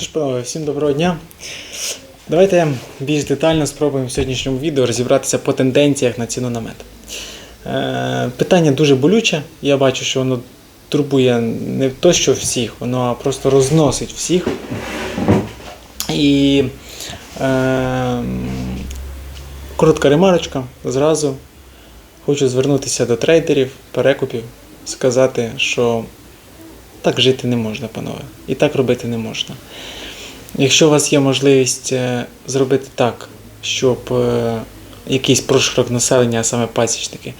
Що всім доброго дня. Давайте більш детально спробуємо в сьогоднішньому відео розібратися по тенденціях на ціну на мед. Е, питання дуже болюче. Я бачу, що воно турбує не то, що всіх, воно просто розносить всіх. І е, коротка ремарочка. Зразу хочу звернутися до трейдерів, перекупів, сказати, що так жити не можна, панове. І так робити не можна. Якщо у вас є можливість е, зробити так, щоб е, якийсь прошарок населення, а саме пасічники,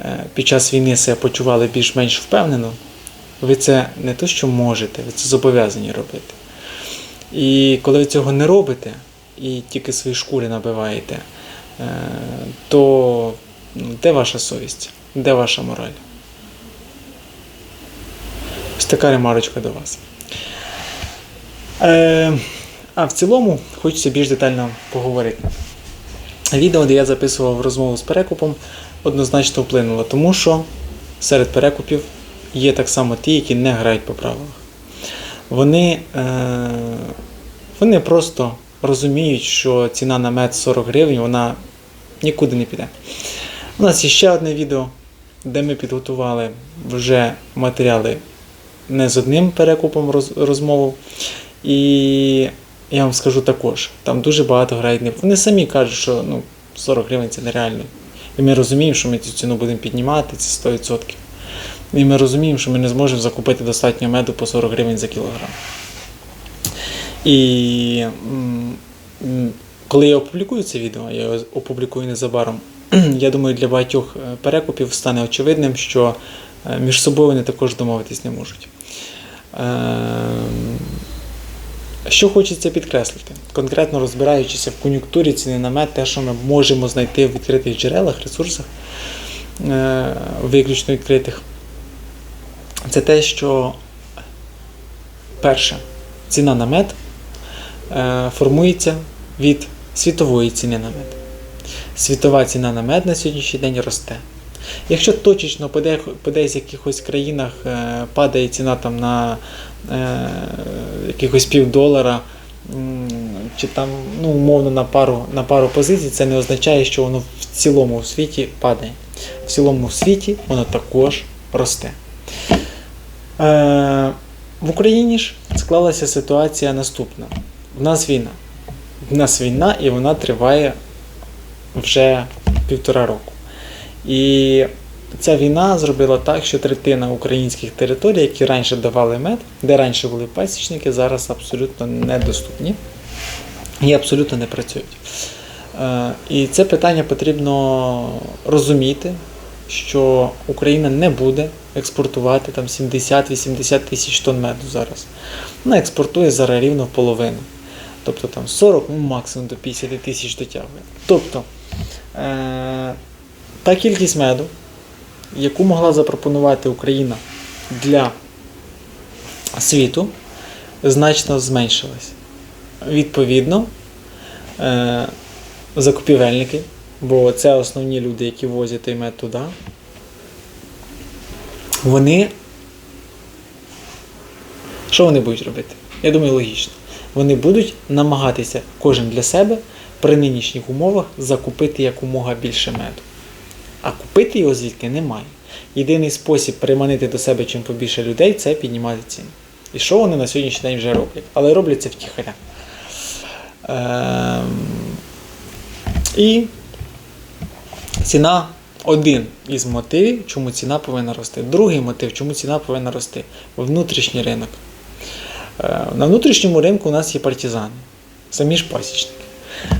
е, під час війни себе почували більш-менш впевнено, ви це не то, що можете, ви це зобов'язані робити. І коли ви цього не робите і тільки свої шкури набиваєте, то ну, де ваша совість? Де ваша мораль? Така ремарочка до вас. Е, а в цілому хочеться більш детально поговорити. Відео, де я записував розмову з перекупом, однозначно вплинуло, тому що серед перекупів є так само ті, які не грають по правилах. Вони, е, вони просто розуміють, що ціна на мед 40 гривень, вона нікуди не піде. У нас є ще одне відео, де ми підготували вже матеріали не з одним перекупом роз, розмову. І я вам скажу також, там дуже багато не- Вони самі кажуть, що ну, 40 гривень це нереально. І ми розуміємо, що ми цю ціну будемо піднімати, це 100%. І ми розуміємо, що ми не зможемо закупити достатньо меду по 40 гривень за кілограм. І коли я опублікую це відео, я його опублікую незабаром, я думаю, для багатьох е, перекупів стане очевидним, що між собою вони також домовитись не можуть. Ем, Що хочеться підкреслити, конкретно розбираючися в кон'юнктурі ціни на мед, те, що ми можемо знайти в відкритих джерелах, ресурсах, е, виключно відкритих, це те, що перше, ціна на мед е, формується від світової ціни на мед. Світова ціна на мед на сьогоднішній день росте. Якщо точечно по де- по десь якихось країнах е, падає ціна там на е, якихось півдолара, чи там ну, умовно на пару, на пару позицій, це не означає, що воно в цілому в світі падає. В цілому в світі воно також росте. Е, в Україні ж склалася ситуація наступна. В нас війна. В нас війна і вона триває вже півтора року. І ця війна зробила так, що третина українських територій, які раніше давали мед, де раніше були пасічники, зараз абсолютно недоступні і абсолютно не працюють. Е, І це питання потрібно розуміти, що Україна не буде експортувати там 70-80 тисяч тонн меду зараз. Вона експортує зараз рівно в половину. Тобто там 40, ну максимум до 50 тисяч дотягує. Тобто е- та кількість меду, яку могла запропонувати Україна для світу, значно зменшилась. Відповідно, е- закупівельники, бо це основні люди, які возять той мед туди, вони. Що вони будуть робити? Я думаю, логічно. Вони будуть намагатися кожен для себе при нинішніх умовах закупити якомога більше меду. А купити його звідки немає. Єдиний спосіб приманити до себе чим побільше людей це піднімати ціни. І що вони на сьогоднішній день вже роблять? Але роблять це втіхаря. Ем... І ціна один із мотивів, чому ціна повинна рости. Другий мотив, чому ціна повинна рости внутрішній ринок. Е, На внутрішньому ринку у нас є партизани, самі ж пасічники.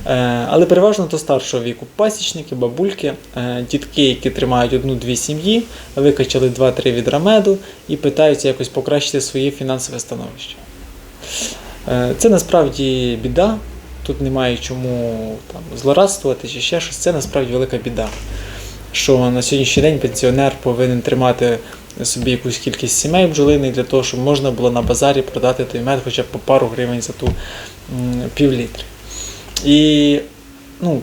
Е, Але переважно то старшого віку пасічники, бабульки, е, дітки, які тримають одну-дві сім'ї, викачали 2-3 відра меду і питаються якось покращити своє фінансове становище. Е, Це насправді біда. Тут немає чому там, злорадствувати чи ще щось. Це насправді велика біда. Що на сьогоднішній день пенсіонер повинен тримати собі якусь кількість сімей бджолиних для того, щоб можна було на базарі продати той мед хоча б по пару гривень за ту м, пів літри. І ну,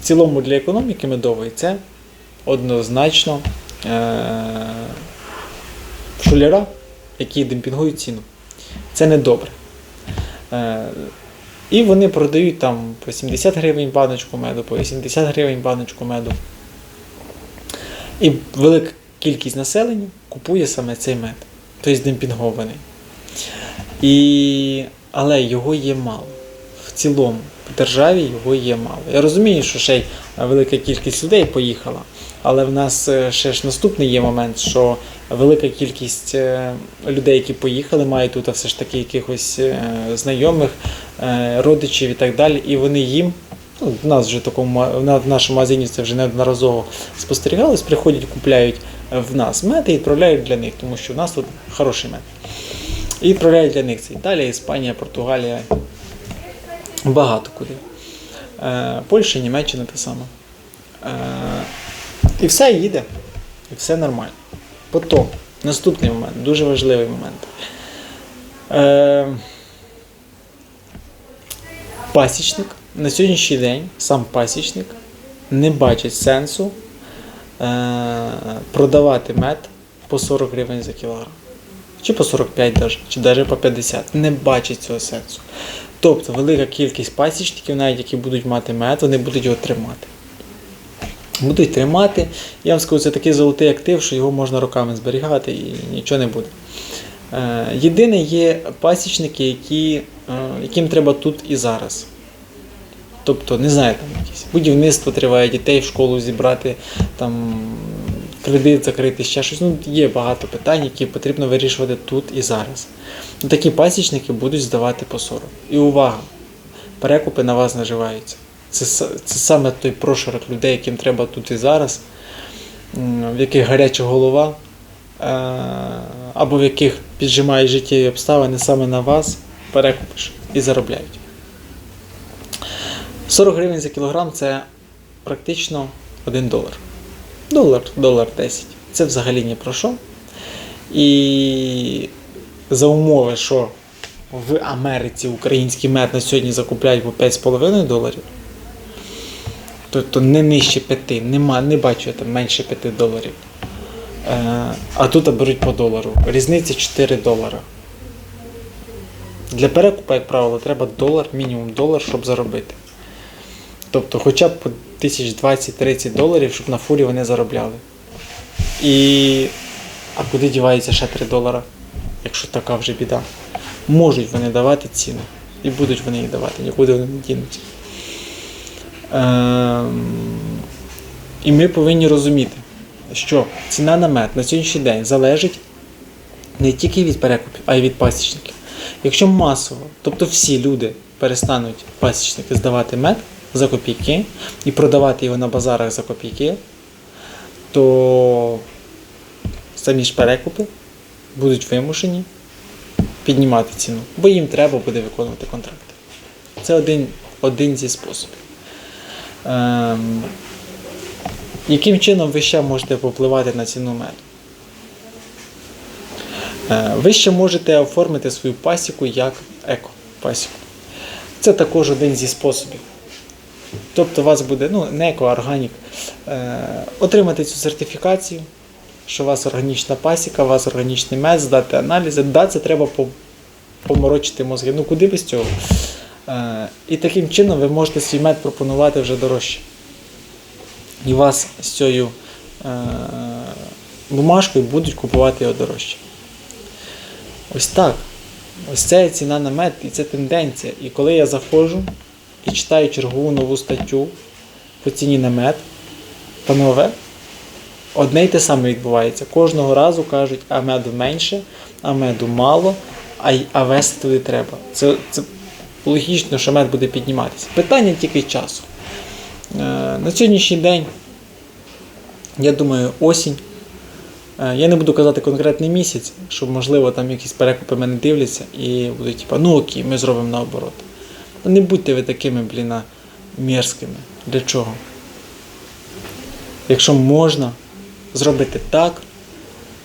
в цілому для економіки медової це однозначно е- шулера, які демпінгують ціну. Це не добре. Е, і вони продають там по 70 гривень баночку меду, по 80 гривень баночку меду. І велика кількість населення купує саме цей мед, тобто демпінгований. І... Але його є мало. Цілому, в державі його є мало. Я розумію, що ще й велика кількість людей поїхала, але в нас е, ще ж наступний є момент, що велика кількість е, людей, які поїхали, мають тут все ж таки якихось е, знайомих, родичів і так далі, і вони їм. Ну, в нас вже такому в нашому магазині це вже неодноразово спостерігалось, приходять, купляють в нас мед і відправляють для них, тому що в нас тут хороший мед. І відправляють для них це Італія, Іспанія, Португалія. Багато куди. Е, Польща, Німеччина те саме. І все їде. І все нормально. Потім, наступний момент, дуже важливий момент. Е, пасічник на сьогоднішній день, сам пасічник, не бачить сенсу е, продавати мед по 40 гривень за кілограм. Чи по 45 даже, чи навіть по 50. Не бачить цього сенсу. Тобто велика кількість пасічників, навіть які будуть мати мед, вони будуть його тримати. Будуть тримати. Я вам скажу, це такий золотий актив, що його можна роками зберігати і нічого не буде. Е, Єдине є пасічники, які, е, яким треба тут і зараз. Тобто, не знаю, там якесь будівництво триває, дітей в школу зібрати, там кредит закрити, ще щось. Ну, є багато питань, які потрібно вирішувати тут і зараз. Ну, Такі пасічники будуть здавати по 40. І увага! Перекупи на вас наживаються. Це, це саме той прошарок людей, яким треба тут і зараз, в яких гаряча голова, е, або в яких піджимають життєві обставини саме на вас, перекупиш і заробляють. 40 гривень за кілограм це практично 1 долар. Долар, долар 10. Це взагалі ні про що. І за умови, що в Америці український мед на сьогодні закупляють по 5,5 доларів. Тобто не нижче 5, нема, не бачу я там менше 5 доларів. Е, а тут беруть по долару. Різниця 4 долара. Для перекупу, як правило, треба долар, мінімум долар, щоб заробити. Тобто хоча б по 1020-30 доларів, щоб на фурі вони заробляли. І. А куди дівається ще 3 долара, якщо така вже біда? Можуть вони давати ціну. І будуть вони їх давати, нікуди вони не дінуться. Ем... І ми повинні розуміти, що ціна на мед на сьогоднішній день залежить не тільки від перекупів, а й від пасічників. Якщо масово, тобто всі люди перестануть пасічники здавати мед за копійки і продавати його на базарах за копійки, то самі ж перекупи будуть вимушені піднімати ціну, бо їм треба буде виконувати контракти. Це один, один зі способів. Ем, яким чином ви ще можете попливати на ціну меду? Е, Ви ще можете оформити свою пасіку як еко-пасіку. Це також один зі способів. Тобто у вас буде ну, не еко, органік. Е, отримати цю сертифікацію, що у вас органічна пасіка, у вас органічний мед, здати аналізи. Да, це треба поморочити мозги. Ну куди без цього? Е, і таким чином ви можете свій мед пропонувати вже дорожче. І вас з цією е, бумажкою будуть купувати його дорожче. Ось так. Ось це ціна на мед і це тенденція. І коли я заходжу і читаю чергову нову статтю по ціні на мед, панове, одне й те саме відбувається. Кожного разу кажуть, а меду менше, а меду мало, а, а вести туди треба. Це, це логічно, що мед буде підніматися. Питання тільки часу. Е, на сьогоднішній день, я думаю, осінь. Е, Я не буду казати конкретний місяць, щоб, можливо, там якісь перекупи мене дивляться і будуть, типа, ну окей, ми зробимо наоборот. Не будьте ви такими, бліна, мерзкими. Для чого? Якщо можна зробити так,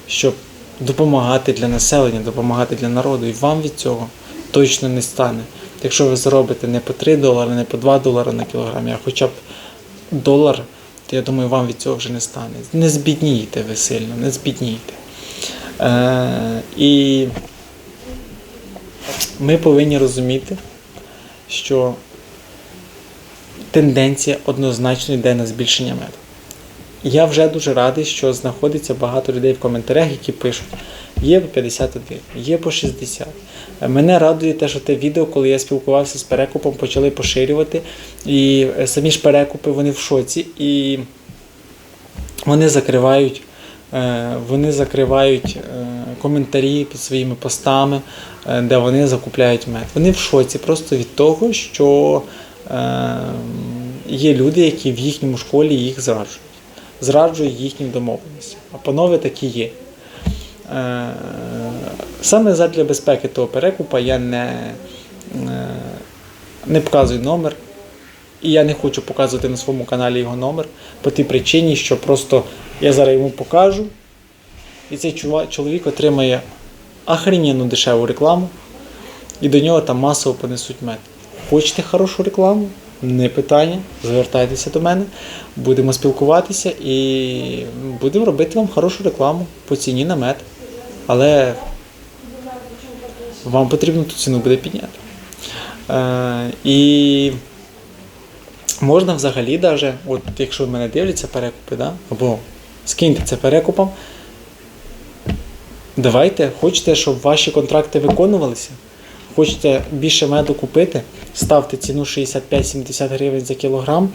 щоб допомагати для населення, допомагати для народу, і вам від цього точно не стане. Якщо ви заробите не по 3 долари, не по 2 долари на кілограм, а хоча б долар, то я думаю, вам від цього вже не стане. Не збіднієте ви сильно, не збіднієте. Е, і Ми повинні розуміти, що тенденція однозначно йде на збільшення меду. Я вже дуже радий, що знаходиться багато людей в коментарях, які пишуть: є по 51, є по 60. Мене радує те, що те відео, коли я спілкувався з перекупом, почали поширювати. І самі ж перекупи вони в шоці, і вони закривають, е, вони закривають е, коментарі під своїми постами, е, де вони закупляють мед. Вони в шоці просто від того, що е, є люди, які в їхньому школі їх зраджують. Зраджують їхні домовленості. А панове такі є. Е, Саме задля безпеки того перекупа я не, не показую номер. І я не хочу показувати на своєму каналі його номер по тій причині, що просто я зараз йому покажу, і цей чоловік отримає охрененну дешеву рекламу, і до нього там масово понесуть мед. Хочете хорошу рекламу? Не питання. Звертайтеся до мене, будемо спілкуватися і будемо робити вам хорошу рекламу по ціні на мед. Але вам потрібно ту ціну буде підняти. Е, і можна взагалі, даже, от якщо мене дивляться перекупи, да? або скиньте це перекупом, давайте, хочете, щоб ваші контракти виконувалися, хочете більше меду купити, ставте ціну 65-70 гривень за кілограм.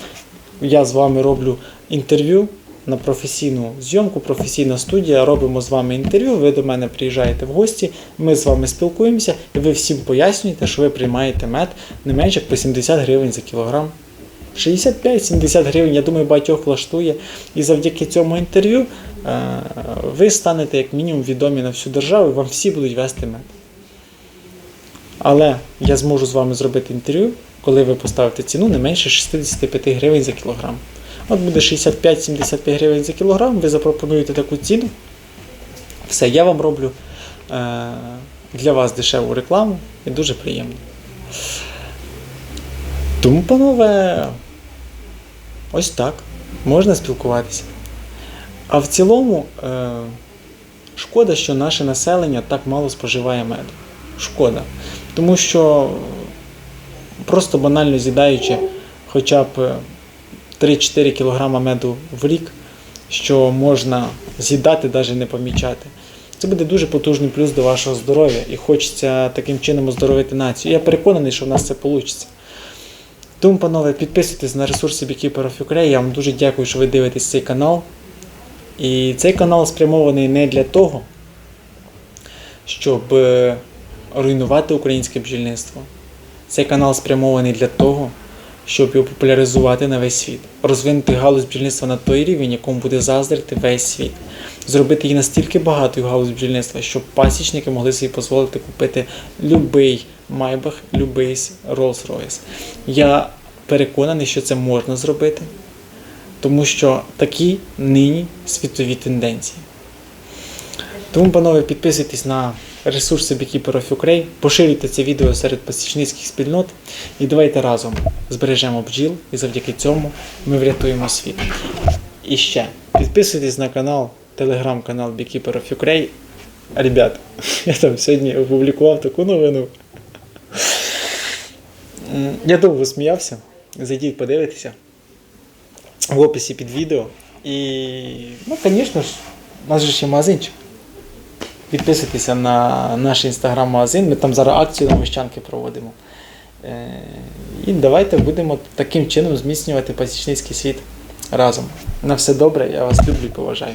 Я з вами роблю інтерв'ю на професійну зйомку, професійна студія. Робимо з вами інтерв'ю. Ви до мене приїжджаєте в гості, ми з вами спілкуємося, і ви всім пояснюєте, що ви приймаєте мед не менше як по 70 гривень за кілограм. 65-70 гривень, я думаю, багатьох влаштує. І завдяки цьому інтерв'ю е, ви станете як мінімум відомі на всю державу, вам всі будуть вести мед. Але я зможу з вами зробити інтерв'ю, коли ви поставите ціну не менше 65 гривень за кілограм. От буде 65-75 гривень за кілограм, ви запропонуєте таку ціну. Все, я вам роблю е, для вас дешеву рекламу і дуже приємно. Тому, панове, ось так. Можна спілкуватися. А в цілому, е, шкода, що наше населення так мало споживає меду. Шкода. Тому що просто банально з'їдаючи хоча б е, 3-4 кг меду в рік, що можна з'їдати, навіть не помічати. Це буде дуже потужний плюс до вашого здоров'я і хочеться таким чином оздоровити націю. Я переконаний, що в нас це вийде. Тому, панове, підписуйтесь на ресурси Beekeeper of Ukraine. Я вам дуже дякую, що ви дивитесь цей канал. І цей канал спрямований не для того, щоб е, руйнувати українське бджільництво. Цей канал спрямований для того, щоб його популяризувати на весь світ, розвинути галузь бджільництва на той рівень, якому буде заздрити весь світ, зробити її настільки багатою галузь бджільництва, щоб пасічники могли собі дозволити купити любий Майбах, любий Rolls-Royce. Я переконаний, що це можна зробити, тому що такі нині світові тенденції. Тому, панове, підписуйтесь на ресурси Beekeeper of Ukraine, поширюйте це відео серед пасічницьких спільнот і давайте разом збережемо бджіл і завдяки цьому ми врятуємо світ. І ще підписуйтесь на канал, телеграм-канал Beekeeper of Ukraine. Ребят, я там сьогодні опублікував таку новину. Я довго сміявся. Зайдіть, подивитися в описі під відео. І, ну, звісно ж, у нас же ще магазинчик. Підписуйтеся на наш інстаграм-магазин. Ми там зараз акцію на Мощанки проводимо. Е, І давайте будемо таким чином зміцнювати пасічницький світ разом. На все добре, я вас люблю і поважаю.